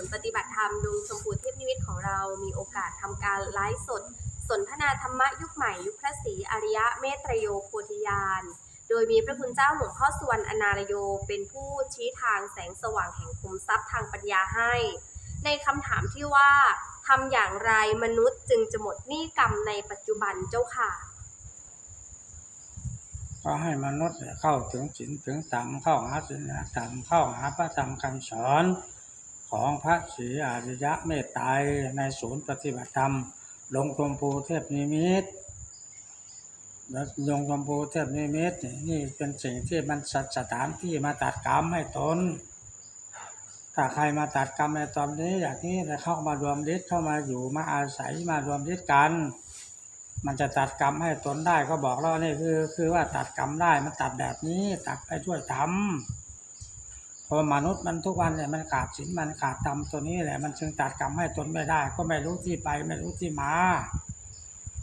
นย์ปฏิบัติธรรมดุงชมพูเทพนิมิตของเรามีโอกาสทำการไลฟ์สด สนทนาธรรมะยุคใหม่ยุคพระศรีอริยะเมตรโยโพธิญาณโดยมีพระคุณเจ้าหลวงพ่อสุวรรณอนารโย เป็นผู้ชี้ทางแสงสว่างแห่งคุมทรัพย์ทางปัญญาให้ ในคำถามที่ว่าทำอย่างไรมนุษย์จึงจะหมดหนี้กรรมในปัจจุบันเจ้าค่ะก็ให้มนุษย์เข้าถึงศีลถึงธรรมเข้าหาศีลธรรมเข้าหาพระธรรมคำสอน ของพระศรีอริยะเมตไตรในศูนย์ปฏิบัติธรรมลงชมพูเทพนิมิตรแล้วลงชมพูเทพนิมิตรนี่เป็นสิ่งที่มันสสถานที่มาตัดกรรมให้ตนถ้าใครมาตัดกรรมในตอนนี้อย่างนี้จะเข้ามารวมฤทธิ์เข้ามาอยู่มาอาศัยมารวมฤทธิ์กัน มันจะตัดกรรมให้ตนได้ก็บอกแล้วนี่คือคือว่าตัดกรรมได้มันตัดแบบนี้ตัดไปช่วยทำ พอมนุษย์มันทุกวันเนี่ยมันขาดศีลมันขาดธรรมตัวนี้แหละ มันจึงตัดกรรมให้ตนไม่ได้ ก็ไม่รู้ที่ไปไม่รู้ที่มา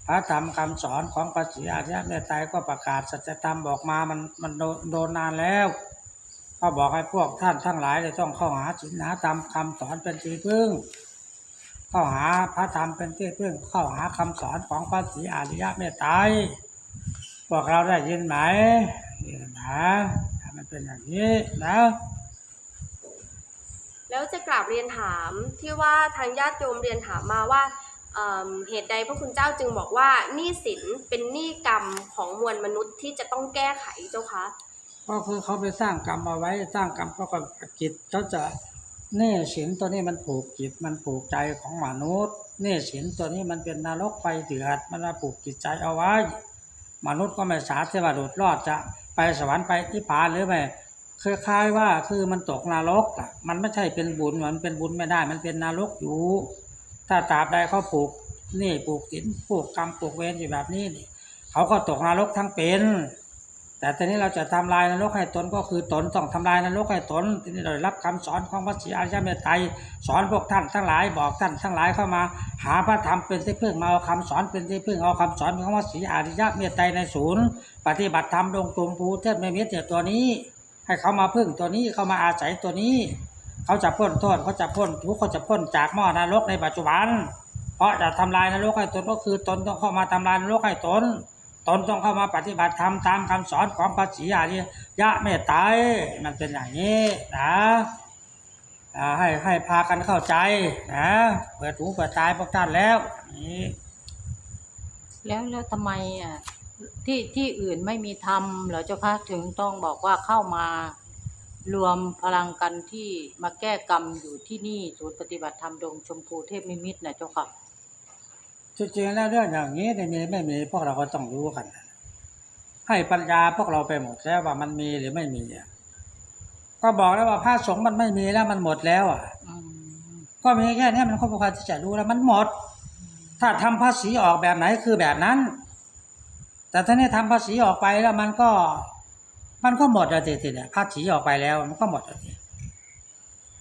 พระธรรมคำสอนของพระศรีอริยเมตไตรก็ประกาศสัจธรรมบอกมามันมันโดนโดนนานแล้วก็บอกให้พวกท่านทั้งหลายเลยต้องเข้าหาศีลหาธรรมคำสอนเป็นที่พึ่ง เข้าหาพระธรรมเป็นที่พึ่ง เข้าหาคำสอนของพระศรีอริยเมตไตรพวกเราได้ยินไหมนะมันเป็นอย่างนี้นะ แล้วจะกราบเรียนถามที่ว่าทางญาติโยมเรียนถามมาว่าเเหตุใดพระคุณเจ้าจึงบอกว่าหนี้สินเป็นหนี้กรรมของมวลมนุษย์ที่จะต้องแก้ไขเจ้าคะก็คือเขาไปสร้างกรรมเอาไว้สร้างกรรมเขาก็จิตเขาจะเน่สินตัวนี้มันผูกจิตมันผูกใจของมนุษย์เน่สินตัวนี้มันเป็นนรกไฟเดือด มันมาผูกจิตใจเอาไว้ มนุษย์ก็ไม่สาเทวดาดรอดจะไปสวรรค์ไปนิพพานหรือไม่ คล้ายๆว่าคือมันตกนรกอะมันไม่ใช่เป็นบุญมันเป็นบุญไม่ได้ มันเป็นนรกอยู่ ถ้าตราบใดเขาผูกนี่ผูกศีลผูกกรรมผูกเวรอยู่แบบนี้นี่เขาก็ตกนรกทั้งเป็น แต่ทีนี้เราจะทำลายนรกให้ตนก็คือตนต้องทำลายนรกให้ตนทีนี้เราได้รับคำสอนของพระศรีอริยเมตไตรสอนพวกท่านทั้งหลายบอกท่านทั้งหลายเข้ามา หาพระธรรมเป็นที่พึ่งมาเอาคำสอนเป็นที่พึ่งเอาคำสอนของพระศรีอริยเมตไตรในศูนย์ ปฏิบัติธรรมดงตุมภูเทพเมตเนี่ยตัวนี้ ให้เขามาพึ่งตัวนี้เขามาอาศัยตัวนี้ เขาจะพ้นโทษเขาจะพ้นทุกข์เขาจะพ้นจากหม้อนรกในปัจจุบัน เพราะจะทำลายนรกให้ตนก็คือตนต้องเข้ามาทำลายนรกให้ตนตนต้องเข้ามาปฏิบัติธรรมตามคำสอนของพระศรีอริยะเมตไตรมันเป็นอย่างนี้นะให้ให้พากันเข้าใจนะเปิดหูเปิดตายพวกท่านแล้วนี่แล้วแล้วทำไมอะ ที่ที่อื่นไม่มีธรรมเหรอเจ้าคะถึงต้องบอกว่าเข้ามารวมพลังกันที่มาแก้กรรมอยู่ที่นี่ศูนย์ปฏิบัติธรรมดงชมพูเทพนิมิตรนะเจ้าค่ะจริงๆแล้วเรื่องอย่างนี้ไม่มีไม่มีพวกเราก็ต้องรู้กัน ให้ปัญญาพวกเราไปหมดแล้วว่ามันมีหรือไม่มีอะก็บอกแล้วว่าพระสงฆ์มันไม่มีแล้วมันหมดแล้วอะอืมก็มีแค่นี้มันก็พอที่จะรู้แล้วมันหมด ถ้าทำภาษีออกแบบไหนคือแบบนั้น แต่ถ้าเนี่ยทำภาษีออกไปแล้วมันก็ มันก็หมดอะทีทีเนี่ยภาษีออกไปแล้วมันก็หมดอะที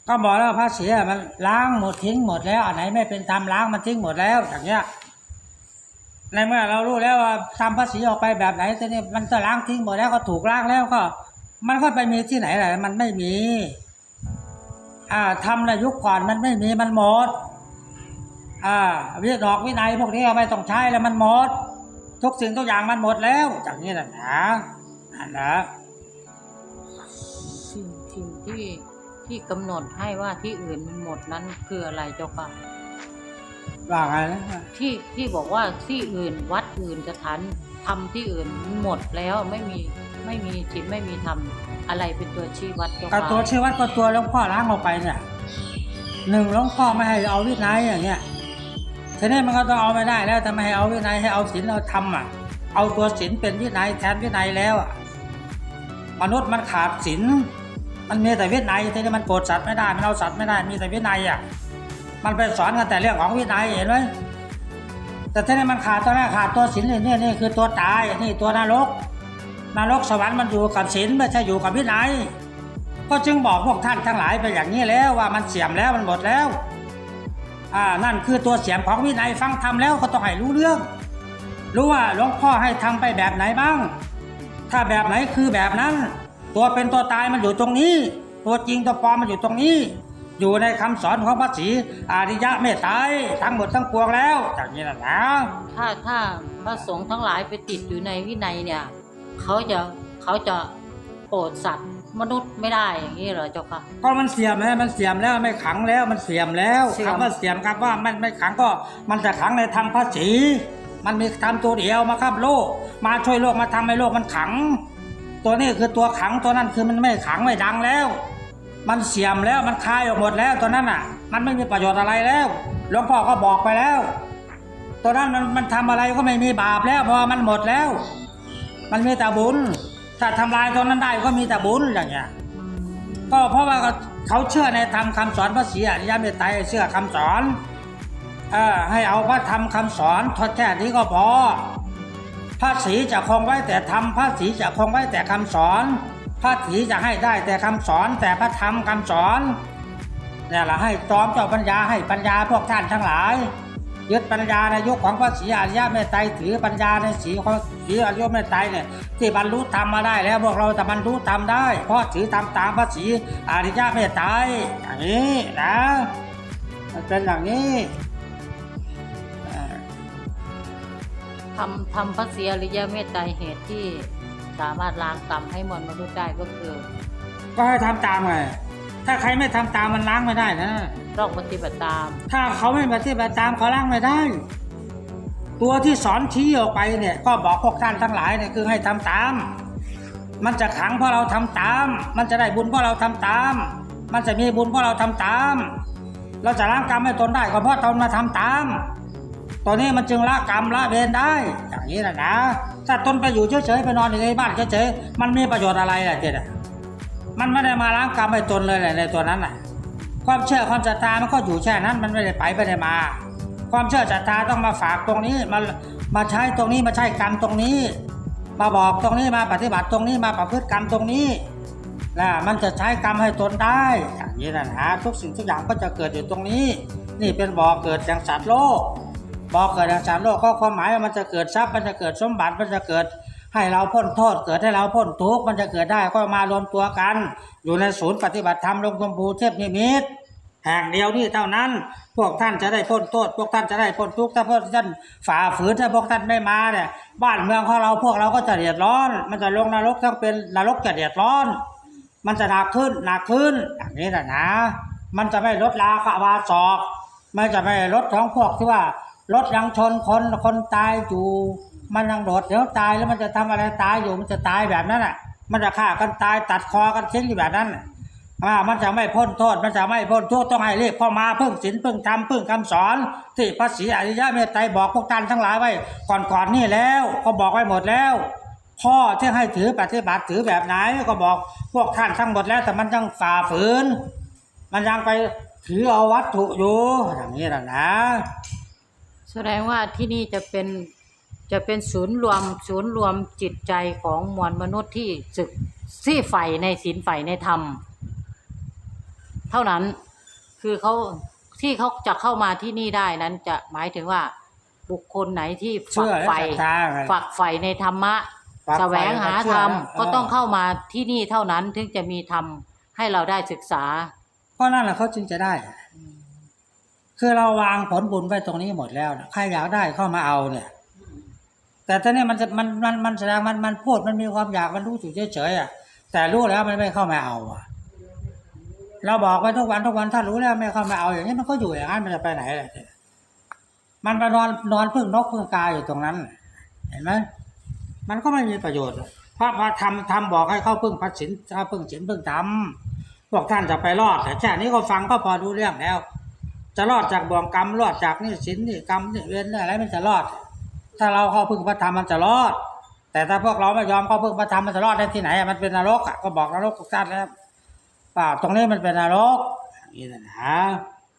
ก็บอกแล้วภาษีอะมันล้างหมดทิ้งหมดแล้วอันไหนไม่เป็นธรรมล้างมันทิ้งหมดแล้วอย่างเงี้ยในเมื่อเรารู้แล้วว่าทำภาษีออกไปแบบไหนแต่เนี่ยมันจะล้างทิ้งหมดแล้วก็ถูกล้างแล้วก็ มันก็ไปมีที่ไหนล่ะมันไม่มี อ่าทำในยุคก่อนมันไม่มีมันหมด อ่าวิดอกวินัยพวกนี้ไม่ต้องใช้แล้วมันหมด ทุกสิ่งทุกอย่างมันหมดแล้ว จากนี้นะนะนั่นนะสิ่งสิ่งที่ที่กำหนดให้ว่าที่อื่นมันหมดนั้นคืออะไรเจ้าค่ะว่าไงนะที่ที่บอกว่าที่อื่นวัดอื่นสถานทำที่อื่นหมดแล้วไม่มีไม่มีศีลไม่มีธรรมอะไรเป็นตัวชี้วัดเจ้ากับค่ะตัวชีวัดก็ตัวหลวงพ่อล้างออกไปเนี่ยหนึ่งหลวงพ่อไม่ให้เอาวินัยอย่างเงี้ย ทีนี้มันก็ต้องเอาไม่ได้แล้วทำไมให้เอาวินัยให้เอาศีลเอาธรรมอะ เอาตัวศีลเป็นวินัยแทนวินัยแล้วอะมนุษย์มันขาดศีลมันมีแต่วินัยทีนี้มันโกรธสัตว์ไม่ได้มันเอาสัตว์ไม่ได้มีแต่วินัยอะมันไปสอนกันแต่เรื่องของวินัยเห็นไหมแต่ทีนี้มันขาดตัวแรกขาดตัวศีลนี่นี่นี่คือตัวตายนี่ตัวนรกนรกสวรรค์มันอยู่กับศีลไม่ใช่อยู่กับวินัยก็จึงบอกพวกท่านทั้งหลายไปอย่างนี้แล้วว่ามันเสียมแล้วมันหมดแล้ว อ่านั่นคือตัวเสียมของวินัยฟังทำแล้วก็ต้องให้รู้เรื่อง รู้ว่าหลวงพ่อให้ทำไปแบบไหนบ้าง ถ้าแบบไหนคือแบบนั้น ตัวเป็นตัวตายมันอยู่ตรงนี้ ตัวจริงตัวปลอมมันอยู่ตรงนี้ อยู่ในคำสอนของพระศรีอาริยะเมตไตรทั้งหมดทั้งปวงแล้วอย่างนี้นะนะถ้าถ้าพระสงฆ์ทั้งหลายไปติดอยู่ในวินัยเนี่ย เขาจะเขาจะโปรดสัตว์ มนุษย์ไม่ได้อย่างนี้เหรอเจ้าค่ะ ก็มันเสียมแล้วมันเสียมแล้วไม่ขังแล้วมันเสียมแล้วเสื่อม คำว่าเสียมครับว่ามันไม่ขังก็มันจะขังในทางพระศรีมันมีทำตัวเดียวมาครับโลก มาช่วยโลกมาทำให้โลกมันขัง ตัวนี้คือตัวขังตัวนั้นคือมันไม่ขังไม่ดังแล้ว มันเสียมแล้วมันคายออกหมดแล้วตัวนั้นอะ มันไม่มีประโยชน์อะไรแล้วหลวงพ่อก็บอกไปแล้ว ตัวนั้นมันมันทำอะไรก็ไม่มีบาปแล้วเพราะว่ามันหมดแล้ว มันมีแต่บุญ ถ้าทำลายตัวนั้นได้ก็มีแต่บุญอย่างเงี้ยก็เพราะว่าเขาเชื่อในธรรมคำสอนพระศรีอริยเมตไตรเชื่อคำสอนอให้เอาพระธรรมคำสอนทดแท้นี้ก็พอพระศรีจะคงไว้แต่ธรรมพระศรีจะคงไว้แต่คำสอน พระศรีจะให้ได้แต่คำสอนแต่พระธรรมคำสอนนี่แหละให้จอมเจ้าปัญญาให้ปัญญาพวกท่านทั้งหลาย ยึดปัญญาในยุคของพระศรีอริยเมตไตรถือปัญญาในสีของศรีอริยเมตไตรเนี่ยที่บรรลุธรรมมาได้แล้วพวกเราจะบรรลุธรรมได้ เพราะถือธรรมตามพระศรีอริยเมตไตรอย่างนี้นะมันเป็นอย่างนี้เอ่อทำทำพระศรีอริยเมตไตรเหตุที่สามารถล้างกรรมให้มวลมนุษย์ได้ก็คือ ก็ให้ทำตามไง ถ้าใครไม่ทำตามมันล้างไม่ได้นะต้องปฏิบัติตาม ถ้าเขาไม่ปฏิบัติตามเขาล้างไม่ได้ ตัวที่สอนชี้ออกไปเนี่ยก็บอกพวกท่านทั้งหลายเนี่ยคือให้ทำตาม มันจะขังเพราะเราทำตาม มันจะได้บุญเพราะเราทำตาม มันจะมีบุญเพราะเราทำตาม เราจะล้างกรรมให้ตนได้ก็เพราะตนมาทำตามตัวนี้มันจึงละกรรมละเวรได้ อย่างนี้นะนะ ถ้าตนไปอยู่เฉยๆไปนอนอยู่ในบ้านเฉยๆมันมีประโยชน์อะไรล่ะเจ๊ดะ มันไม่ได้มาล้างกรรมให้ตนเลยแหละในตัวนั้นน่ะ ความเชื่อความศรัทธามันก็อยู่แค่นั้นมันไม่ได้ไปไม่ได้มา ความเชื่อศรัทธาต้องมาฝากตรงนี้มามาใช้ตรงนี้มาใช้กรรมตรงนี้ มาบอกตรงนี้มาปฏิบัติตรงนี้มาประพฤติกรรมตรงนี้นะมันจะใช้กรรมให้ตนได้อย่างนี้นะฮะทุกสิ่งทุกอย่างก็จะเกิดอยู่ตรงนี้ นี่เป็นบ่อเกิดแห่งสัตว์โลกบ่อเกิดแห่งสัตว์โลกก็ความหมายว่ามันจะเกิดทรัพย์มันจะเกิดสมบัติมันจะเกิด ให้เราพ้นโทษเกิดให้เราพ้นทุกข์มันจะเกิดได้ก็มารวมตัวกัน อยู่ในศูนย์ปฏิบัติธรรมลงชมพูเทพนิมิตแห่งเดียวนี่เท่านั้น พวกท่านจะได้พ้นโทษ พวกท่านจะได้พ้นทุกข์ถ้าพวกท่านฝ่าฝืนถ้าพวกท่านไม่มาเนี่ยบ้านเมืองของเราพวกเราก็จะเดือดร้อน มันจะลงนรกทั้งเป็นนรกจะเดือดร้อน มันจะหนักขึ้นหนักขึ้นอย่างนี้นะนะ มันจะไม่ลดราคาวาศอกมันจะไม่ลดของพวกที่ว่ารถยังชนคนคนตายอยู่ มันยังโดดเดี๋ยวตายแล้วมันจะทำอะไรตายอยู่มันจะตายแบบนั้นอะ มันจะฆ่ากันตายตัดคอกันทิ้งอยู่แบบนั้นน่ะอ่ามันจะไม่พ้นโทษมันจะไม่พ้นทุกต้องให้รีบเข้ามาเพึ่งศีลพึ่งธรรมพึ่งคำสอน ที่พระศรีอริยเมตไตรบอกพวกท่านทั้งหลายไว้ ก่อนๆนนี่แล้วก็บอกไว้หมดแล้วข้อที่ให้ถือปฏิบัติถือแบบไหนก็บอกพวกท่านทั้งหมดแล้ว แต่มันยังฝ่าฝืน มันยังไปถือเอาวัตถุอยู่อย่างนี้นะนะ แสดงว่าที่นี่จะเป็น จะเป็นศูนย์รวมศูนย์รวมจิตใจของมวลมนุษย์ที่ศึกที่ใฝ่ในศีลใฝ่ในธรรม เท่านั้นคือเขาที่เขาจะเข้ามาที่นี่ได้นั้นจะหมายถึงว่าบุคคลไหนที่ฝัเชื่กอและใฝ่ศรัทธาไงฝักใฝ่ในธรรมะฝักใฝ่แสวงหาธรรมเชื่อก็ต้องเออเข้ามาที่นี่เท่านั้นถึงจะมีธรรมให้เราได้ศึกษาก็นั่นแหละเขาจึงจะได้ คือเราวางผลบุญไว้ตรงนี้หมดแล้วนะใครอยากได้เข้ามาเอาเนี่ย แต่ตอนนี้มันมันมันมันแสดงมันมันพูดมันมีความอยากมันรู้อยู่เฉยๆอะ แต่รู้แล้วมันไม่เข้ามาเอาอะ เราบอกไปทุกวันทุกวันถ้ารู้แล้วไม่เข้ามาเอาอย่างนี้มันก็อยู่อย่างนั้นมันจะไปไหนล่ะมันไปนอนนอนพึ่งนกพึ่งกาอยู่ตรงนั้น เห็นไหมมันก็ไม่มีประโยชน์พระพระธรรมธรรมบอกให้เข้าพึ่งพระศีลเข้าพึ่งศีลพึ่งธรรมพวกท่านจะไปรอดแต่แค่นี้ก็ฟังก็พอรู้เรื่องแล้ว จะรอดจากบ่วงกรรมรอดจากนี่ศีลนี่กรรมนี่เวรนี่อะไรมันจะรอด ถ้าเราเข้าพึ่งพระธรรมมันจะรอด แต่ถ้าพวกเราไม่ยอมเข้าพึ่งพระธรรมมันจะรอดได้ที่ไหนอะมันเป็นนรกอะก็บอกนรกทุกท่านแล้วเปล่าตรงนี้มันเป็นนรกอย่างนี่นะนะ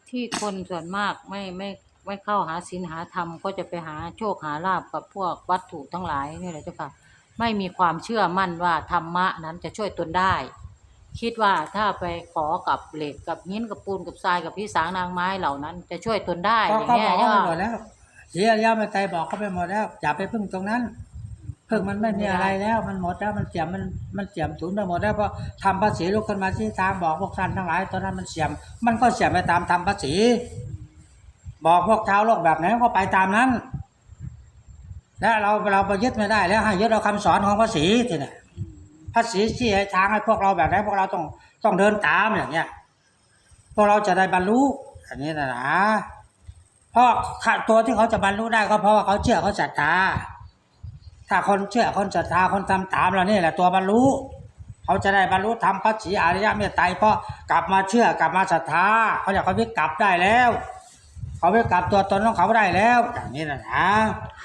ที่คนส่วนมากไม่ไม่ไม่เข้าหาศีลหาธรรมก็จะไปหาโชคหาลาบกับพวกวัตถุทั้งหลายนี่แหละเจ้าค่ะไม่มีความเชื่อมั่นว่าธรรมะนั้นจะช่วยตนได้ คิดว่าถ้าไปขอกับเหล็กกับหินกับปูนกับทรายกับพี่สางนางไม้เหล่านั้น จะช่วยตนได้ก็อย่างก็เงี้บยอกใช่เขาไปปะหม เสียยาไม่ใจบอกเขาไปหมดแล้วอย่าไปพึ่งตรงนั้นพึ่งมันไม่มีอะไรแล้ว มันหมดแล้วมันเสียมมันมันเสียมสูญไปหมดแล้วเพราะทำภาษีลุกขึ้นมาที่ทางบอกพวกท่านทั้งหลาย ตอนนั้นมันเสียม มันก็เสียมไปตามทำภาษี บอกพวกชาวโลกแบบไหนก็ไปตามนั้น และเราเราไปยึดไม่ได้แล้วให้ยึดเอาคำสอนของภาษีทีนี่ภาษีชี้ให้ทางให้พวกเราแบบไหนพวกเราต้องต้องเดินตามอย่างเงี้ยพวกเราจะได้บรรลุอันนี้นะนะ เพราะตัวที่เขาจะบรรลุได้ก็เพราะว่าเขาเชื่อเขาศรัทธาถ้าคนเชื่อคนศรัทธาคนทำตามเรานี่แหละตัวบรรลุเขาจะได้บรรลุธรรมพระศรีอริยเมตไตรเพราะกลับมาเชื่อกลับมาศรัทธาเขาอยากเขาวิกลับได้แล้ว เขาวิกลับตัวตนของเขาได้แล้ว อย่างนี้นะนะ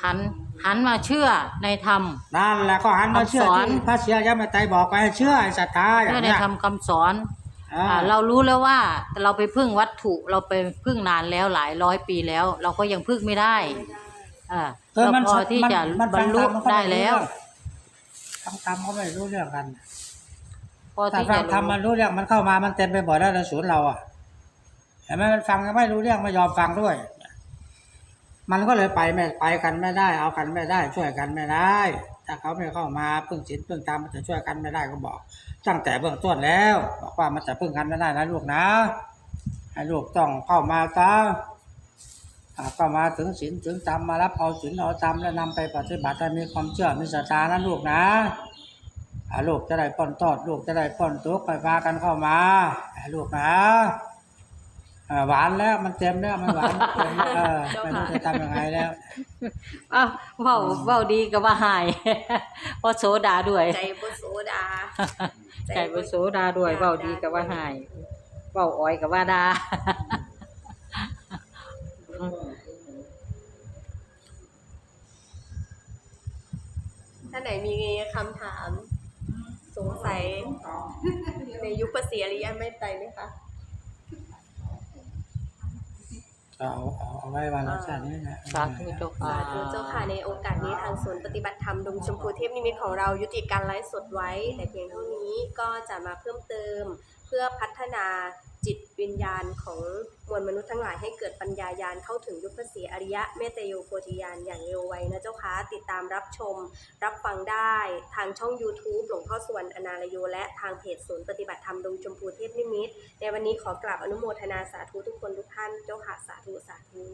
หันหันมาเชื่อในธรรมนั่นแหละก็หันมาเชื่อคำสอนที่พระศรีอริยเมตไตรบอกไปให้เชื่อให้ศรัทธาอย่าเชื่องในเนี้ยธรรมคำสอน อ่าอ่าเรารู้แล้วว่าเราไปพึ่งวัตถุเราไปพึ่งนานแล้วหลายร้อยปีแล้ว เราก็ยังพึ่งไม่ได้อ่าเออเรามันพอที่จะมันบรรลุฟังธมมันก็ได้ม่แล้วฟังธรรมเขาไม่รู้เรื่องกันพอถ้าที่ฟัจะงธรรมมันรู้รู้เรื่องมันเข้ามามันเต็มไปหมดแล้วในศูนย์เราอะเห็นไหมมันฟังก็ไม่รู้เรื่องไม่ยอมฟังด้วย มันก็เลยไปไม่ไปกันไม่ได้ เอากันไม่ได้ ช่วยกันไม่ได้ ถ้าเขาไม่เข้ามาพึ่งศีลพึ่งธรรมมันจะช่วยกันไม่ได้ก็บอก ตั้งแต่เบื้องต้นแล้ว บอกว่ามันจะพึ่งกันไม่ได้นะลูกนะให้ลูกต้องเข้ามาซะอ่าเข้ามาถึงศีลถึงธรรมมารับเอาศีลเอาธรรมแล้วนำไปปฏิบัติให้มีความเชื่อมีศรัทธานะลูกนะลูกจะได้พ้อนโทษลูกจะได้พ้อนทุกข์ไปพากันเข้ามาอ่าลูกนะ อ่าหวานแล้วมันเต็มแล้วมันหวานเต็มแล้วเออไม่รู้จะทำยังไงแล้ว อ้าวเว้าเว้าดีก็ว่าหาย เพราะโสดาด้วย ใจบุโสดา ใจบ่โสดาด้วยเว้าดีก็ว่าหายเว้าอ้อยก็ว่าดาท่านไหนมีคำถาม สงสัย ในยุคภาษีอริยเมตไตรไหมคะ เอาเอาเอาไว้วันละชาตินี้นะสาธุเจ้าค่ะ สาธุเจ้าค่ะในโอกาสนี้ทางศูนย์ปฏิบัติธรรมดงชมพูเทพนิมิตของเรายุติการไลฟ์สดไว้ แต่เพียงเท่านี้ก็จะมาเพิ่มเติมเพื่อพัฒนา จิตวิญญาณของมวลมนุษย์ทั้งหลายให้เกิดปัญญายาณเข้าถึงยุคภาษีอริยะเมตโยโพธิญาณอย่างเร็วไวนะเจ้าค่ะติดตามรับชม รับฟังได้ทางช่อง YouTube หลวงพ่อสวรรณอนาลโย และทางเพจศูนย์ปฏิบัติธรรมดงชมพูเทพนิมิตในวันนี้ขอกราบอนุโมทนาสาธุทุกคนทุกท่านเจ้าค่ะสาธุสาธุ